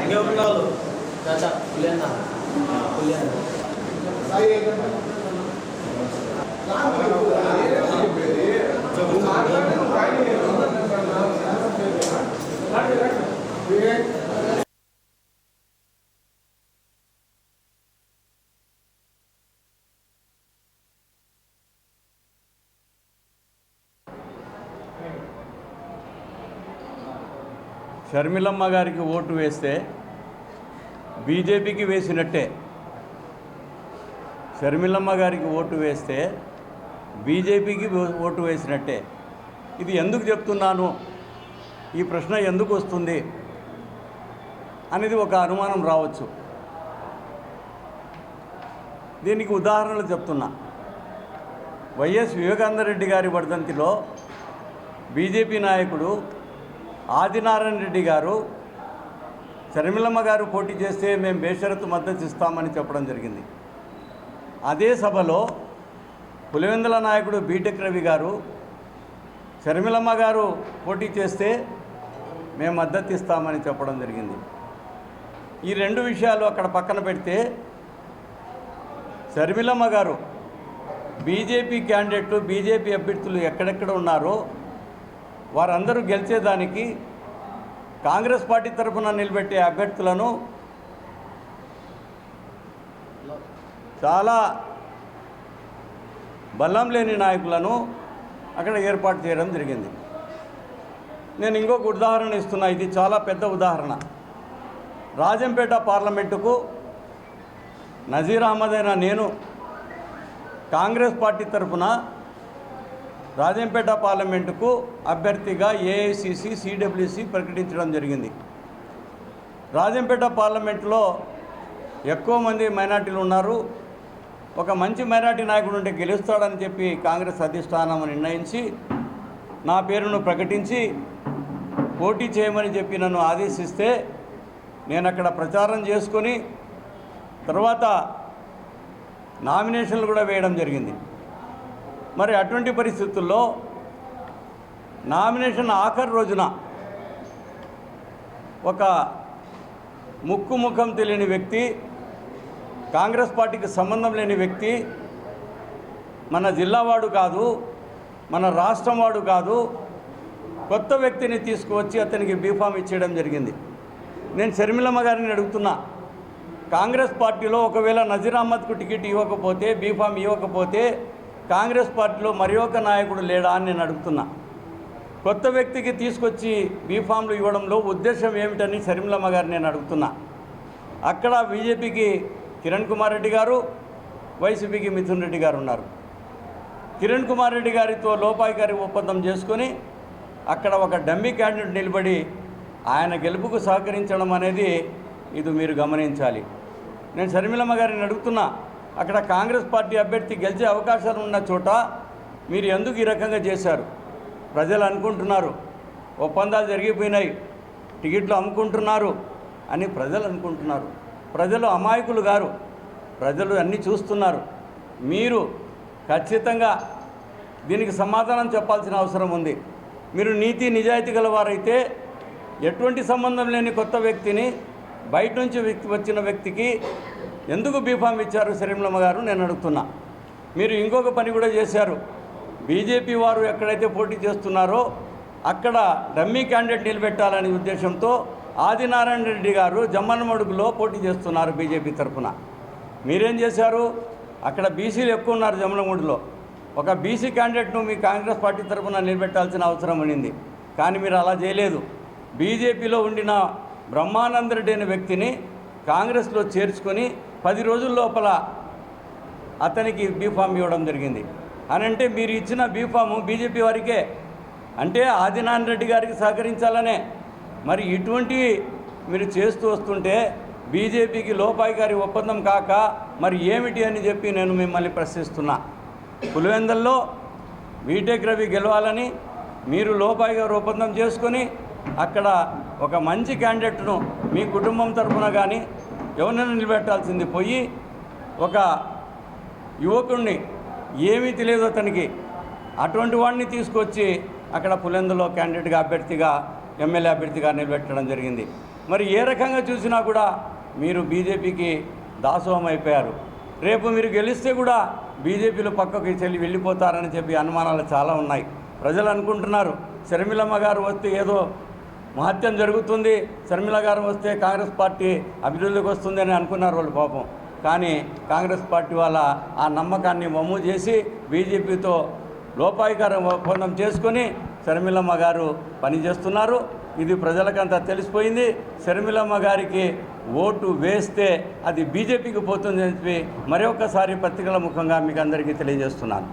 ఇంకెవరున్నారు చాచా పులియన్న పులియన్న షర్మిలమ్మ గారికి ఓటు వేస్తే బీజేపీకి వేసినట్టే. షర్మిలమ్మ గారికి ఓటు వేస్తే బీజేపీకి ఓటు వేసినట్టే. ఇది ఎందుకు చెప్తున్నాను? ఈ ప్రశ్న ఎందుకు వస్తుంది? అనేది ఒక అనుమానం రావచ్చు. దీనికి ఉదాహరణలు చెప్తున్నా. వైఎస్ వివేకానందరెడ్డి గారి వర్ధంతిలో బీజేపీ నాయకుడు ఆదినారాయణ రెడ్డి గారు షర్మిలమ్మ గారు పోటీ చేస్తే మేము బేషరతు మద్దతు ఇస్తామని చెప్పడం జరిగింది. అదే సభలో పులివెందుల నాయకుడు బీటెక్ రవి గారు షర్మిలమ్మ గారు పోటీ చేస్తే మేము మద్దతు ఇస్తామని చెప్పడం జరిగింది. ఈ రెండు విషయాలు అక్కడ పక్కన పెడితే షర్మిలమ్మ గారు బీజేపీ క్యాండిడేట్లు బీజేపీ అభ్యర్థులు ఎక్కడెక్కడ ఉన్నారో వారందరూ గెలిచేదానికి కాంగ్రెస్ పార్టీ తరఫున నిలబెట్టే అభ్యర్థులను చాలా బలం లేని నాయకులను అక్కడ ఏర్పాటు చేయడం జరిగింది. నేను ఇంకొక ఉదాహరణ ఇస్తున్నా ఇది చాలా పెద్ద ఉదాహరణ. రాజంపేట పార్లమెంటుకు నజీర్ అహ్మద్ అయిన నేను కాంగ్రెస్ పార్టీ తరఫున రాజంపేట పార్లమెంటుకు అభ్యర్థిగా ఏఐసిసి సిడబ్ల్యూసి ప్రకటించడం జరిగింది. రాజంపేట పార్లమెంటులో ఎక్కువ మంది మైనార్టీలు ఉన్నారు. ఒక మంచి మైనార్టీ నాయకుడు ఉంటే గెలుస్తాడని చెప్పి కాంగ్రెస్ అధిష్టానం నిర్ణయించి నా పేరును ప్రకటించి పోటీ చేయమని చెప్పి నన్ను ఆదేశిస్తే నేను అక్కడ ప్రచారం చేసుకొని తర్వాత నామినేషన్లు కూడా వేయడం జరిగింది. మరి అటువంటి పరిస్థితుల్లో నామినేషన్ ఆఖరి రోజున ఒక ముక్కు ముఖం తెలియని వ్యక్తి కాంగ్రెస్ పార్టీకి సంబంధం లేని వ్యక్తి మన జిల్లా వాడు కాదు మన రాష్ట్రం వాడు కాదు కొత్త వ్యక్తిని తీసుకువచ్చి అతనికి బీఫామ్ ఇచ్చేయడం జరిగింది. నేను షర్మిలమ్మ గారిని అడుగుతున్నా కాంగ్రెస్ పార్టీలో ఒకవేళ నజీర్ అహ్మద్కు టికెట్ ఇవ్వకపోతే బీఫామ్ ఇవ్వకపోతే కాంగ్రెస్ పార్టీలో మరి ఒక నాయకుడు లేడా అని నేను అడుగుతున్నా. కొత్త వ్యక్తికి తీసుకొచ్చి బీఫామ్లు ఇవ్వడంలో ఉద్దేశం ఏమిటని షర్మిలమ్మ గారు నేను అడుగుతున్నా. అక్కడ బీజేపీకి కిరణ్ కుమార్ రెడ్డి గారు వైసీపీకి మిథున్ రెడ్డి గారు ఉన్నారు. కిరణ్ కుమార్ రెడ్డి గారితో లోపాయికారి ఒప్పందం చేసుకొని అక్కడ ఒక డమ్మీ క్యాండిడేట్ నిలబడి ఆయన గెలుపుకు సహకరించడం అనేది ఇది మీరు గమనించాలి. నేను షర్మిలమ్మ గారిని అడుగుతున్నా అక్కడ కాంగ్రెస్ పార్టీ అభ్యర్థి గెలిచే అవకాశాలు ఉన్న చోట మీరు ఎందుకు ఈ రకంగా చేశారు? ప్రజలు అనుకుంటున్నారు. ఒప్పందాలు జరిగిపోయినాయి. టికెట్లు అమ్ముకుంటున్నారు అని ప్రజలు అనుకుంటున్నారు. ప్రజలు అమాయకులు గారు ప్రజలు అన్నీ చూస్తున్నారు. మీరు ఖచ్చితంగా దీనికి సమాధానం చెప్పాల్సిన అవసరం ఉంది. మీరు నీతి నిజాయితీ గలవారైతే ఎటువంటి సంబంధం లేని కొత్త వ్యక్తిని బయట నుంచి వ్యక్తి వచ్చిన వ్యక్తికి ఎందుకు బీఫామ్ ఇచ్చారు శరీంలమ్మ గారు నేను అడుగుతున్నా. మీరు ఇంకొక పని కూడా చేశారు. బీజేపీ వారు ఎక్కడైతే పోటీ చేస్తున్నారో అక్కడ డమ్మీ క్యాండిడేట్ నిలబెట్టాలనే ఉద్దేశంతో ఆదినారాయణ రెడ్డి గారు జమ్మన్నమడుగులో పోటీ చేస్తున్నారు బీజేపీ తరఫున. మీరేం చేశారు? అక్కడ బీసీలు ఎక్కువ ఉన్నారు జమ్మలమూడిలో ఒక బీసీ క్యాండిడేట్ను మీ కాంగ్రెస్ పార్టీ తరఫున నిలబెట్టాల్సిన అవసరం ఉండింది కానీ మీరు అలా చేయలేదు. బీజేపీలో ఉండిన బ్రహ్మానంద రెడ్డి అనే వ్యక్తిని కాంగ్రెస్లో చేర్చుకొని పది రోజుల లోపల అతనికి బీఫామ్ ఇవ్వడం జరిగింది. అని అంటే మీరు ఇచ్చిన బీఫాము బీజేపీ వారికే. అంటే ఆదినారాయణ రెడ్డి గారికి సహకరించాలనే. మరి ఇటువంటివి మీరు చేస్తూ వస్తుంటే బీజేపీకి లోపాయి గారి ఒప్పందం కాక మరి ఏమిటి అని చెప్పి నేను మిమ్మల్ని ప్రశ్నిస్తున్నా. పులివెందల్లో బీటెక్ రవి గెలవాలని మీరు లోపాయి గారు ఒప్పందం చేసుకొని అక్కడ ఒక మంచి క్యాండిడేట్ను మీ కుటుంబం తరఫున కానీ ఎవరినైనా నిలబెట్టాల్సింది పోయి ఒక యువకుడిని ఏమీ తెలియదు అతనికి. అటువంటి వాడిని తీసుకొచ్చి అక్కడ పులెందులో క్యాండిడేట్గా అభ్యర్థిగా ఎమ్మెల్యే అభ్యర్థిగా నిలబెట్టడం జరిగింది. మరి ఏ రకంగా చూసినా కూడా మీరు బీజేపీకి దాసోహం అయిపోయారు. రేపు మీరు గెలిస్తే కూడా బీజేపీలో పక్కకి చెల్లి వెళ్ళిపోతారని చెప్పి అనుమానాలు చాలా ఉన్నాయి. ప్రజలు అనుకుంటున్నారు శర్మిలమ్మ గారు వస్తే ఏదో మహత్యం జరుగుతుంది. శర్మిల గారు వస్తే కాంగ్రెస్ పార్టీ అభివృద్ధికి వస్తుంది అని అనుకున్నారు వాళ్ళు పాపం. కానీ కాంగ్రెస్ పార్టీ వాళ్ళ ఆ నమ్మకాన్ని వమ్ము చేసి బీజేపీతో లోపాయికారం ఒప్పందం చేసుకొని శర్మిలమ్మ గారు పనిచేస్తున్నారు ఇది ప్రజలకంతా తెలిసిపోయింది. శర్మిలమ్మ గారికి ఓటు వేస్తే అది బీజేపీకి పోతుందని చెప్పి మరొకసారి పత్రికల ముఖంగా మీకు అందరికీ తెలియజేస్తున్నాను.